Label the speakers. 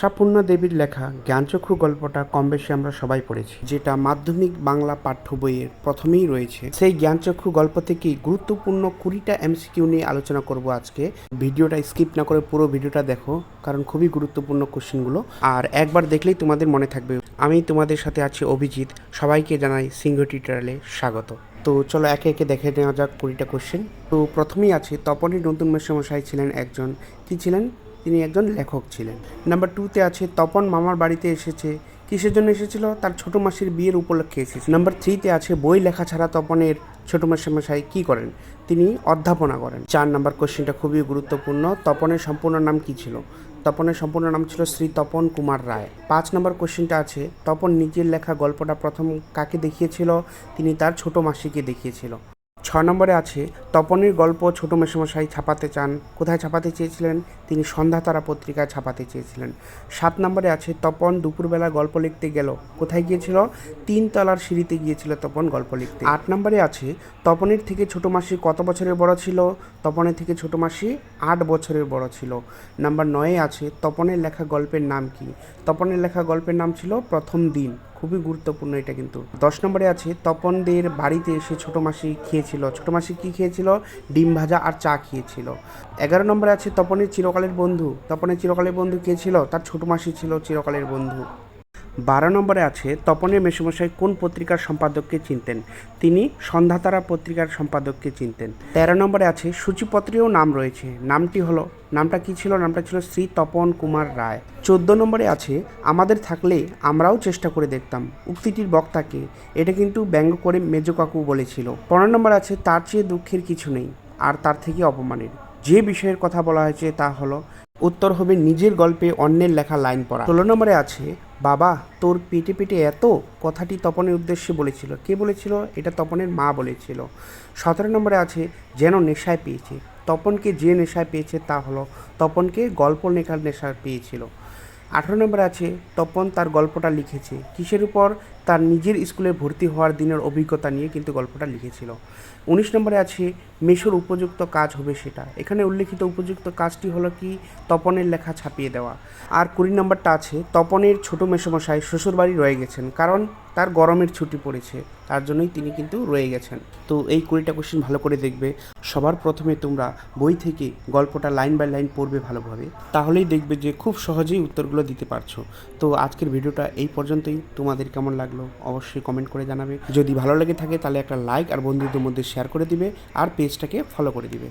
Speaker 1: আশাপূর্ণ দেবীর লেখা জ্ঞানচক্ষু গল্পটা কম বেশি আমরা সবাই পড়েছি, যেটা মাধ্যমিক বাংলা পাঠ্য বইয়ের প্রথমেই রয়েছে। সেই জ্ঞানচক্ষু গল্প থেকেই গুরুত্বপূর্ণ কুড়িটা এমসিকিউ নিয়ে আলোচনা করব আজকে। ভিডিওটা স্কিপ না করে পুরো ভিডিওটা দেখো, কারণ খুবই গুরুত্বপূর্ণ কোশ্চেনগুলো। আর একবার দেখলেই তোমাদের মনে থাকবে, আমি তোমাদের সাথে আছি অভিজিৎ, সবাইকে জানাই সিংহ টিউটোরিয়ালে স্বাগত। তো চলো একে একে দেখে নেওয়া যাক কুড়িটা কোশ্চেন। তো প্রথমেই আছে, তপনের নতুন মেসমশাই ছিলেন একজন, কি ছিলেন? তিনি একজন লেখক ছিলেন। নাম্বার টুতে আছে, তপন মামার বাড়িতে এসেছে। কিসের জন্য এসেছিল? তার ছোট মাসির বিয়ের উপলক্ষে এসেছে। নাম্বার থ্রিতে আছে, বই লেখা ছাড়া তপনের ছোট মাসিমশাই কী করেন? তিনি অধ্যাপনা করেন। চার নাম্বার কোশ্চেনটা খুবই গুরুত্বপূর্ণ, তপনের সম্পূর্ণ নাম কী ছিল? তপনের সম্পূর্ণ নাম ছিল শ্রী তপন কুমার রায়। পাঁচ নম্বর কোশ্চেনটা আছে, তপন নিজের লেখা গল্পটা প্রথম কাকে দেখিয়েছিল? তিনি তার ছোট মাসিকে দেখিয়েছিল। ছ নম্বরে আছে, তপনের গল্প ছোট মেসমশাই ছাপাতে চান। কোথায় ছাপাতে চেয়েছিলেন? তিনি সন্ধ্যাতারা পত্রিকায় ছাপাতে চেয়েছিলেন। সাত নম্বরে আছে, তপন দুপুরবেলা গল্প লিখতে গেল। কোথায় গিয়েছিল? তিন তলার সিঁড়িতে গিয়েছিল তপন গল্প লিখতে। আট নম্বরে আছে, তপনের থেকে ছোট মাসি কত বছরের বড় ছিল? তপনের থেকে ছোট মাসি আট বছরের বড় ছিল। নাম্বার নয়ে আছে, তপনের লেখা গল্পের নাম কি? তপনের লেখা গল্পের নাম ছিল প্রথম দিন। খুবই গুরুত্বপূর্ণ এটা কিন্তু। দশ নম্বরে আছে, তপনদের বাড়িতে এসে ছোট মাসি খেয়েছিল। ছোট মাসি কি খেয়েছিল? ডিম ভাজা আর চা খেয়েছিল। এগারো নম্বরে আছে, তপনের চিরকালের বন্ধু। তপনের চিরকালের বন্ধু কে ছিল? তার ছোট মাসি ছিল চিরকালের বন্ধু। বারো নম্বরে আছে তপনের মেসমশাই কোন পত্রিকার সম্পাদককে চিনতেন? তিনি সন্ধ্যাতারা পত্রিকার সম্পাদককে চিনতেন। তেরো নম্বরে আছে, সূচিপত্রেও নাম রয়েছে। নামটি হলো, নামটা কি ছিল? নামটা ছিল শ্রী তপন কুমার রায়। চোদ্দ নম্বরে আছে, আমাদের থাকলে আমরাও চেষ্টা করে দেখতাম। উক্তিটির বক্তাকে, এটা কিন্তু ব্যঙ্গ করে মেজো কাকু বলেছিল। পনেরো নম্বর আছে, তার চেয়ে দুঃখের কিছু নেই, আর তার থেকে অপমানের। যে বিষয়ের কথা বলা হয়েছে তা হলো উত্তর হবে নিজের গল্পে অন্যের লেখা লাইন পড়া। ষোলো নম্বরে আছে, বাবা, তোর পেটে পেটে এত? কথাটি তপনের উদ্দেশ্যে বলেছিল। কে বলেছিল? এটা তপনের মা বলেছিল। সতেরো নম্বরে আছে, যেন নেশায় পেয়েছে। তপনকে যে নেশায় পেয়েছে তা হলো, তপনকে গল্প লেখার নেশায় পেয়েছিল। আঠারো নম্বরে আছে, তপন তার গল্পটা লিখেছে। কিসের উপর? তার নিজের স্কুলে ভর্তি হওয়ার দিনের অভিজ্ঞতা নিয়ে কিন্তু গল্পটা লিখেছিল। উনিশ নম্বরে আছে, মেশোর উপযুক্ত কাজ হবে সেটা। এখানে উল্লেখিত উপযুক্ত কাজটি হলো কি? তপনের লেখা ছাপিয়ে দেওয়া। আর কুড়ি নম্বরটা আছে, তপনের ছোট মেসমশাই শ্বশুরবাড়ি রয়ে গেছেন, কারণ তার গরমের ছুটি পড়েছে, তার জন্যই তিনি কিন্তু রয়ে গেছেন। তো এই কুড়িটা কোশ্চেন ভালো করে দেখবে। সবার প্রথমে তোমরা বই থেকে গল্পটা লাইন বাই লাইন পড়বে ভালোভাবে। তাহলেই দেখবে যে খুব সহজেই উত্তরগুলো দিতে পারছ। তো আজকের ভিডিওটা এই পর্যন্তই। তোমাদের কেমন লাগল অবশ্যই কমেন্ট করে জানাবে। যদি ভালো লেগে থাকে তাহলে একটা লাইক আর বন্ধুদের মধ্যে শেয়ার করে দিবে আর পেজটাকে ফলো করে দিবে।